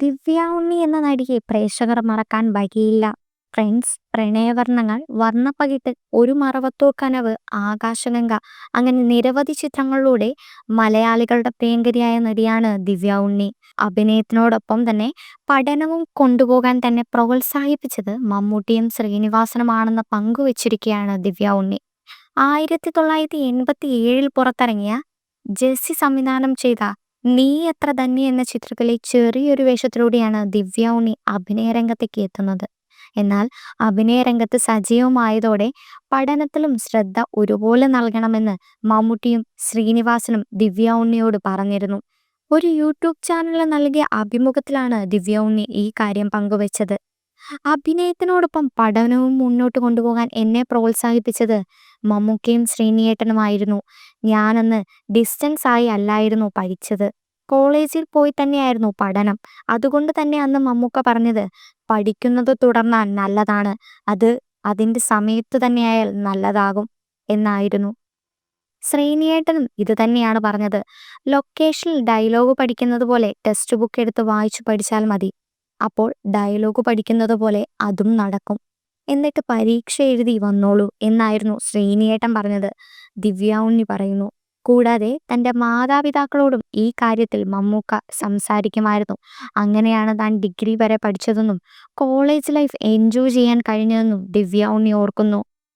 ദിവ്യ ഉണ്ണി എന്ന നടിയെ പ്രേക്ഷകർ മറക്കാൻ വകയില്ല ഫ്രണ്ട്സ്, പ്രണയവർണങ്ങൾ, വർണപ്പകിട്ട്, ഒരു മറവത്തൂർ കനവ്, ആകാശഗംഗ അങ്ങനെ നിരവധി ചിത്രങ്ങളിലൂടെ മലയാളികളുടെ പ്രിയങ്കരിയായ നടിയാണ് ദിവ്യ ഉണ്ണി. അഭിനയത്തിനോടൊപ്പം തന്നെ പഠനവും കൊണ്ടുപോകാൻ തന്നെ പ്രോത്സാഹിപ്പിച്ചത് മമ്മൂട്ടിയും ശ്രീനിവാസനുമാണെന്ന് പങ്കുവച്ചിരിക്കുകയാണ് ദിവ്യ ഉണ്ണി. ആയിരത്തി തൊള്ളായിരത്തി എൺപത്തി ഏഴിൽ പുറത്തിറങ്ങിയ ജെസ്സി സംവിധാനം ചെയ്ത നീ എത്ര ധന്യ എന്ന ചിത്രത്തിലെ ചെറിയൊരു വേഷത്തിലൂടെയാണ് ദിവ്യ ഉണ്ണി അഭിനയരംഗത്തേക്ക് എത്തുന്നത്. എന്നാൽ അഭിനയരംഗത്ത് സജീവമായതോടെ പഠനത്തിലും ശ്രദ്ധ ഒരുപോലെ നൽകണമെന്ന് മമ്മൂട്ടിയും ശ്രീനിവാസനും ദിവ്യ ഉണ്ണിയോട് പറഞ്ഞിരുന്നു. ഒരു യൂട്യൂബ് ചാനലിൽ നൽകിയ അഭിമുഖത്തിലാണ് ദിവ്യ ഉണ്ണി ഈ കാര്യം പങ്കുവച്ചത്. അഭിനയത്തിനോടൊപ്പം പഠനവും മുന്നോട്ട് കൊണ്ടുപോകാൻ എന്നെ പ്രോത്സാഹിപ്പിച്ചത് മമ്മൂക്കയും ശ്രീനിയേട്ടനുമായിരുന്നു. ഞാനന്ന് ഡിസ്റ്റൻസ് ആയി അല്ലായിരുന്നു പഠിച്ചത്. കോളേജിൽ പോയി തന്നെയായിരുന്നു പഠനം. അതുകൊണ്ട് തന്നെ അന്ന് മമ്മൂക്ക പറഞ്ഞത് പഠിക്കുന്നത് തുടർന്നാൽ നല്ലതാണ്. അത് അതിന്റെ സമയത്ത് തന്നെയായാൽ നല്ലതാകും എന്നായിരുന്നു. ശ്രീനിയേട്ടനും ഇത് തന്നെയാണ് പറഞ്ഞത്. ലൊക്കേഷനിൽ ഡയലോഗ് പഠിക്കുന്നത് പോലെ ടെക്സ്റ്റ് ബുക്ക് എടുത്ത് വായിച്ചു പഠിച്ചാൽ മതി. അപ്പോൾ ഡയലോഗ് പഠിക്കുന്നത് പോലെ അതും നടക്കും. എന്നിട്ട് പരീക്ഷ എഴുതി വന്നോളൂ എന്നായിരുന്നു ശ്രീനിയേട്ടൻ പറഞ്ഞത്. ദിവ്യ ഉണ്ണി പറയുന്നു. കൂടാതെ തന്റെ മാതാപിതാക്കളോടും ഈ കാര്യത്തിൽ മമ്മൂക്ക സംസാരിക്കുമായിരുന്നു. അങ്ങനെയാണ് താൻ ഡിഗ്രി വരെ പഠിച്ചതെന്നും കോളേജ് ലൈഫ് എൻജോയ് ചെയ്യാൻ കഴിഞ്ഞതെന്നും ദിവ്യ ഉണ്ണി ഓർക്കുന്നു.